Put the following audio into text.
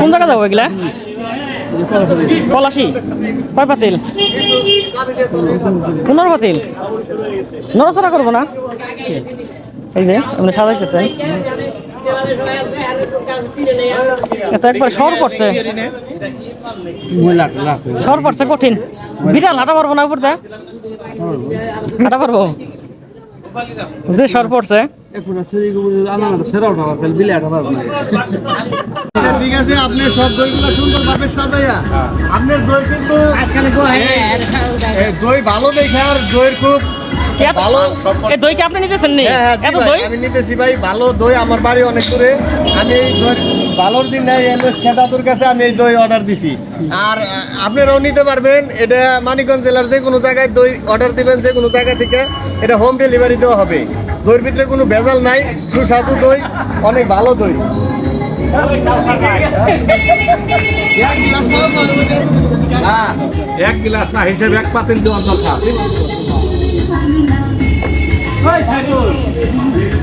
কোন জায়গা যাব এগুলা? পলাশি। কয় পাতিল? পনেরো পাতিল। নড়াচড়া করব না? এই যে আপনি সাজাইতেছেন। এটা একবার সর পড়ছে। সর পড়ছে কঠিন। বিড়াল হাঁটা পারব না উপর দিয়ে? হাঁটা পারব? যে সর পড়ছে। ঠিক আছে আপনি সব দইগুলো সুন্দরভাবে সাজাইয়া আপনার দই কিন্তু এ, দই ভালো দেখে আর দইয়ের খুব ভালো এই দই কি আপনি নিতেছেন নি? হ্যাঁ হ্যাঁ জি এত দই? আমি নিতেছি ভাই ভালো দই আমার বাড়ি অনেক দূরে। আমি এই দই ভালোর দিন নাই খেদাতুর কাছে আমি এই দই অর্ডার দিছি। আর আপনারাও নিতে পারবেন এটা মানিকগঞ্জ জেলার যে কোনো জায়গায় দই অর্ডার দিবেন যে কোনো জায়গা থেকে। এটা হোম ডেলিভারি দেওয়া হবে। দইয়ের ভিতরে কোনো ভেজাল নাই সুস্বাদু দই অনেক ভালো দই। এক গিলাস না হিসেবে এক পাতিল দেওয়ার দরকার। Unidos.